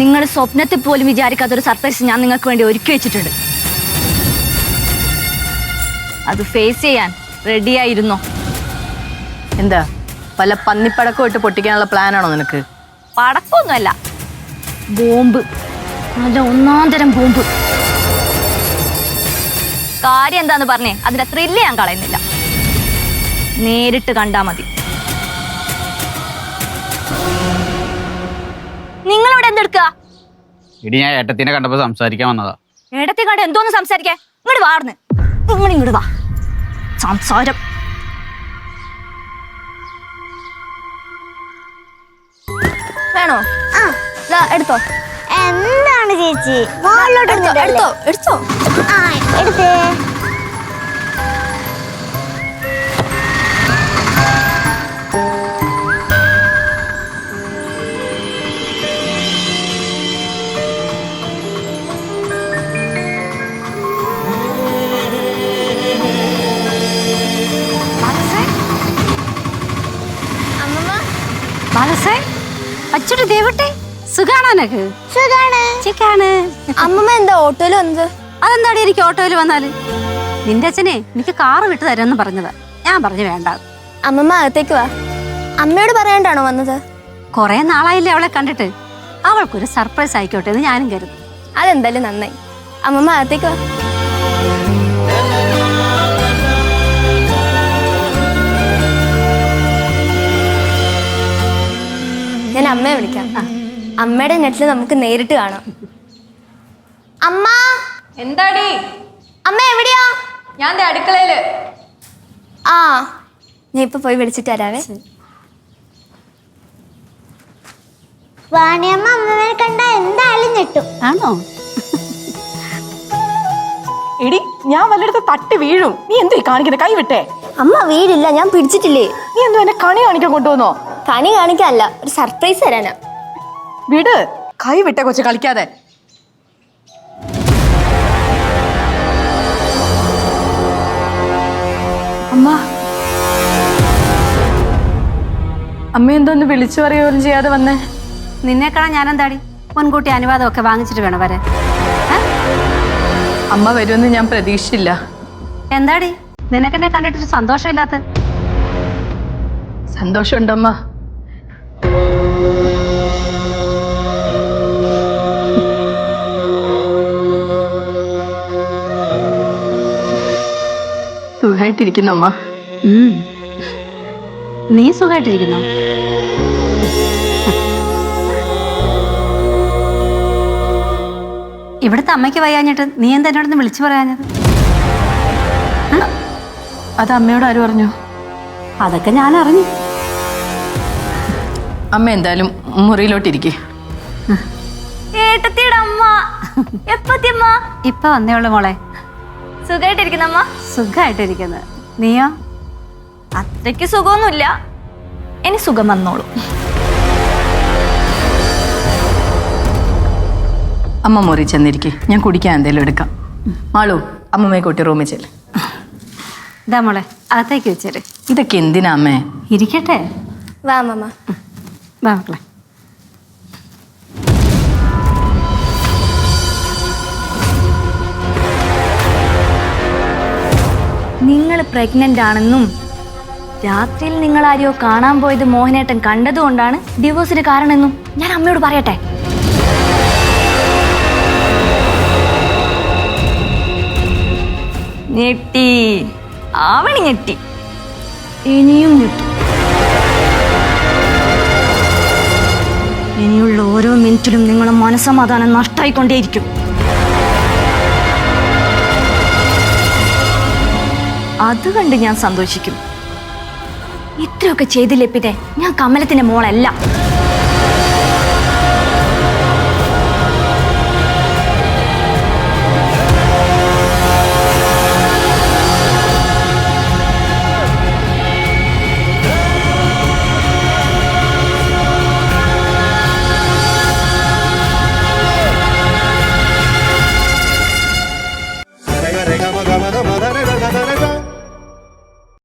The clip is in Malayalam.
നിങ്ങൾ സ്വപ്നത്തിൽ പോലും വിചാരിക്കാത്തൊരു സർപ്രൈസ് ഞാൻ നിങ്ങൾക്ക് വേണ്ടി ഒരുക്കി വെച്ചിട്ടുണ്ട്. അത് ഫേസ് ചെയ്യാൻ റെഡിയായിരുന്നോ എന്താ? പല പന്നിപ്പടക്കം ഇട്ട് പൊട്ടിക്കാനുള്ള പ്ലാനാണോ നിനക്ക്? പടക്കമൊന്നുമല്ല. ബോംബ്. നല്ല ഒന്നാം തരം ബോംബ്. കാര്യം എന്താന്ന് പറഞ്ഞേ? അതിന്റെ ത്രില്ല് ഞാൻ കളയുന്നില്ല. നേരിട്ട് കണ്ടാ മതി. എന്തെടുക്കുക ഇടി ഞാൻ ഏട്ടത്തിനെ കണ്ടപ്പോ സംസാരിക്കാൻ വന്നതാ. ഇടത്തെ കണ്ട് എന്തോന്ന് സംസാരിക്കേ? ഇങ്ങോട്ട് വാർന്ന് നിങ്ങൾ ഇങ്ങോട്ട് വാ. സംസാരം. വേണോ? ദാ, എടുത്തോ. എന്താണ് ചേച്ചി? മുകളിലോട്ട് എടുത്തോ എടുത്തോ. എടുത്തോ. ആ എടുത്തേ. അച്ചോട്ട് ദേവട്ടെ സുഖാണോ എനക്ക് സുഖാണ്. ചിക്കാണ് അമ്മമ്മ എന്താ ഓട്ടോയിൽ വന്നത്? അതെന്താടി എനിക്ക് ഓട്ടോയിൽ വന്നാൽ? നിന്റെ അച്ഛനെ എനിക്ക് കാറ് വിട്ടു തരാന്ന് പറഞ്ഞത്. ഞാൻ പറഞ്ഞു വേണ്ട. അമ്മമ്മ അകത്തേക്ക് വാ. അമ്മയോട് പറയാണ്ടാണോ വന്നത്? കൊറേ നാളായില്ലേ അവളെ കണ്ടിട്ട്. അവൾക്കൊരു സർപ്രൈസ് ആയിക്കോട്ടെ എന്ന് ഞാനും കരുതും അതെന്തായാലും നന്നായി. അമ്മമ്മ അകത്തേക്ക് വാ. ഞാൻ അമ്മയെ വിളിക്കാം. അമ്മയുടെ നെറ്റിൽ നമുക്ക് നേരിട്ട് കാണാം. അമ്മ! എന്താടി? അമ്മ എവിടെയാ? ഞാൻ ദേ അടുക്കളയിൽ. ആ ഞാൻ ഇപ്പൊ പോയി വിളിച്ചിട്ട് വരാവേ. വാണിയമ്മ അമ്മനെ കണ്ട എന്തായാലും ഞെട്ടും. ആണോ? എടി ഞാൻ വല്ലയിടത്ത് തട്ടി വീഴും. നീ എന്തോ കാണിക്കുന്നത് കൈ വിട്ടേ അമ്മ വീടില്ല ഞാൻ പിടിച്ചിട്ടില്ലേ? നീ എന്തോ എന്നെ കണി കാണിക്കാൻ കൊണ്ടുവന്നോ? കണി കാണിക്കാനല്ല ഒരു സർപ്രൈസ് തരാനാ. വിട്. കൈ വിട്ട കൊച്ചു കളിക്കാതെ. അമ്മ. അമ്മ എന്തോന്ന് വിളിച്ചു പറയുകയും ചെയ്യാതെ വന്നേ? നിന്നേക്കാളാ ഞാനെന്താടി? മുൻകൂട്ടി അനുവാദമൊക്കെ വാങ്ങിച്ചിട്ട് വേണം വരാൻ. ഏ? അമ്മ വരുമെന്ന് ഞാൻ പ്രതീക്ഷിച്ചില്ല. എന്താടി? നിനക്കെന്നെ കണ്ടിട്ടൊരു സന്തോഷമില്ലാത്ത സന്തോഷമുണ്ടമ്മ. സുഖമായിട്ടിരിക്കുന്നു അമ്മ നീ സുഖമായിട്ടിരിക്കുന്നു ഇവിടുത്തെ അമ്മയ്ക്ക് വയ്യാഞ്ഞിട്ട് നീ എന്താ എന്നോട് വിളിച്ചു പറയാഞ്ഞത്? അത് അമ്മയോട് ആര് പറഞ്ഞു? അതൊക്കെ ഞാൻ അറിഞ്ഞു. അമ്മ എന്തായാലും മുറിയിലോട്ടിരിക്കേ. ഏട്ടത്തിയുടെ അമ്മ. എപ്പത്തിയമ്മ? ഇപ്പൊ വന്നേയുള്ളു മോളെ. സുഖമായിട്ടിരിക്കുന്ന അമ്മ സുഖമായിട്ടിരിക്കുന്നത് നീയോ? അത്രയ്ക്ക് സുഖമൊന്നുമില്ല. ഇനി സുഖം വന്നോളൂ. അമ്മ മുറി ചെന്നിരിക്കെ. ഞാൻ കുടിക്കാൻ എന്തെങ്കിലും എടുക്കാം. മാളു അമ്മമ്മയെ കൂട്ടി റൂമിൽ ചെല്ല്. ഇതാ മോളെ അകത്തേക്ക് വെച്ചേ ഇതൊക്കെ എന്തിനാ അമ്മേ? ഇരിക്കട്ടെ. വാ അമ്മമ്മ. വാ മക്കളെ നിങ്ങൾ പ്രഗ്നന്റ് ആണെന്നും രാത്രിയിൽ നിങ്ങൾ ആരെയോ കാണാൻ പോയത് മോഹനേട്ടൻ കണ്ടതുകൊണ്ടാണ് ഡിവോഴ്സിന് കാരണമെന്നും ഞാൻ അമ്മയോട് പറയട്ടെ. ഞെട്ടി. ആവണി ഞെട്ടി. ഇനിയും ഞെട്ടി. മിനിറ്റിലും നിങ്ങളുടെ മനസ്സമാധാനം നഷ്ടമായിക്കൊണ്ടേയിരിക്കും അത് കണ്ട് ഞാൻ സന്തോഷിക്കും. ഇത്രയൊക്കെ ചെയ്തില്ലേ പിന്നെ? ഞാൻ കമലത്തിന്റെ മോളല്ല.